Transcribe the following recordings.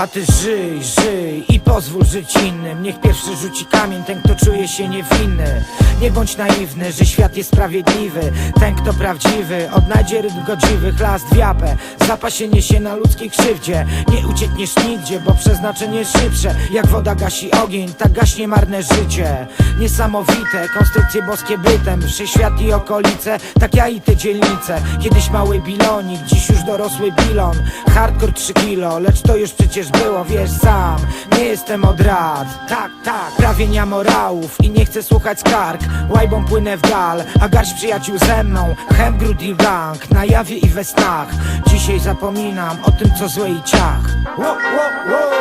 A ty żyj, żyj i pozwól żyć innym. Niech pierwszy rzuci kamień ten, kto czuje się niewinny. Nie bądź naiwny, że świat jest sprawiedliwy. Ten, kto prawdziwy, odnajdzie ryb godziwych Las wiapę, zapach się na ludzkiej krzywdzie. Nie uciekniesz nigdzie, bo przeznaczenie szybsze. Jak woda gasi ogień, tak gaśnie marne życie. Niesamowite, konstrukcje boskie bytem. Wszechświat i okolice, tak ja i te dzielnice. Kiedyś mały bilonik, dziś już dorosły bilon. Hardcore 3 kilo, lecz to już przecież było, wiesz sam. Nie jestem od rad, tak, tak. Prawienia morałów i nie chcę słuchać skarg. Łajbą płynę w dal, a garść przyjaciół ze mną. Hemgrud i gang, na jawie i we snach. Dzisiaj zapominam o tym co złe i ciach. Wo, wo, wo.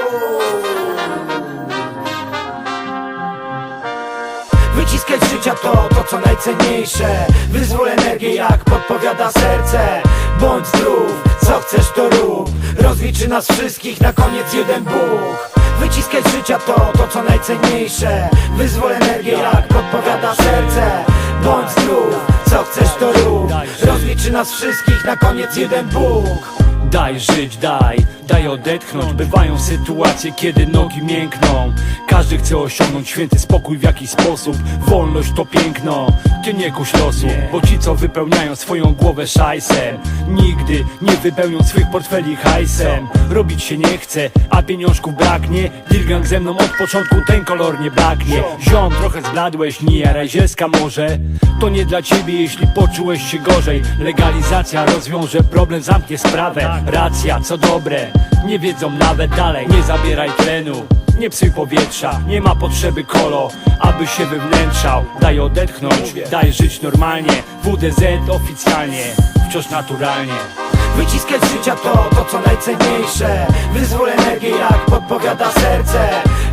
Wyciskać życia to, to co najcenniejsze. Wyzwól energię jak podpowiada serce Bądź zdrów, co chcesz to rób. Rozliczy nas wszystkich, na koniec jeden Bóg. Wyciskać życia to, to co najcenniejsze. Wyzwól energię jak podpowiada serce. Bądź zdrów, co chcesz to rób. Rozliczy nas wszystkich, na koniec jeden Bóg. Daj żyć, daj, daj odetchnąć Bywają sytuacje, kiedy nogi miękną. Każdy chce osiągnąć święty spokój w jakiś sposób. Wolność to piękno, ty nie kuś losu Bo ci co wypełniają swoją głowę szajsem Nigdy nie wypełnią swych portfeli hajsem. Robić się nie chce, a pieniążków braknie. Dilgang ze mną od początku ten kolor nie braknie Ziom, trochę zbladłeś, nie jaraj zielska może. To nie dla ciebie, jeśli poczułeś się gorzej. Legalizacja rozwiąże problem, zamknie sprawę. Racja, co dobre, nie wiedzą nawet dalej. Nie zabieraj tlenu, nie psuj powietrza. Nie ma potrzeby kolo, aby się wywnętrzał. Daj odetchnąć, daj żyć normalnie. WDZ oficjalnie, wciąż naturalnie. Wyciskać z życia to, to co najcenniejsze. Wyzwól energię jak podpowiada serce.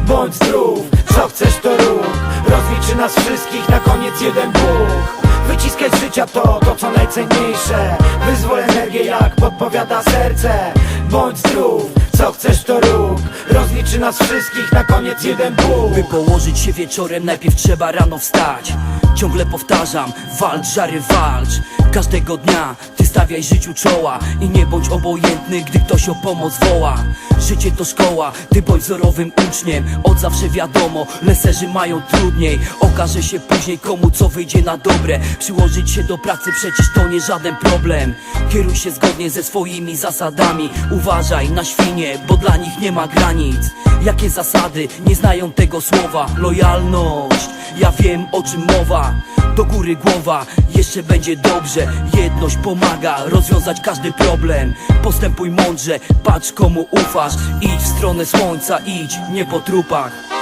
Bądź zdrów, co chcesz to rób. Rozliczy nas wszystkich, na koniec jeden Bóg. Wyciskać z życia to, to co najcenniejsze. Wyzwól energię jak podpowiada serce Bądź zdrów, co chcesz to rób. Rozliczy nas wszystkich, na koniec jeden Bóg. By położyć się wieczorem, najpierw trzeba rano wstać Ciągle powtarzam, walcz, żary, walcz. Każdego dnia ty stawiaj życiu czoła I nie bądź obojętny, gdy ktoś o pomoc woła. Życie to szkoła, ty bądź wzorowym uczniem. Od zawsze wiadomo, leserzy mają trudniej. Okaże się później komu co wyjdzie na dobre. Przyłożyć się do pracy przecież to nie żaden problem. Kieruj się zgodnie ze swoimi zasadami. Uważaj na świnie, bo dla nich nie ma granic. Jakie zasady? Nie znają tego słowa. Lojalność, ja wiem o czym mowa Do góry głowa, jeszcze będzie dobrze. Jedność pomaga rozwiązać każdy problem. Postępuj mądrze, patrz komu ufasz. Idź w stronę słońca, idź, nie po trupach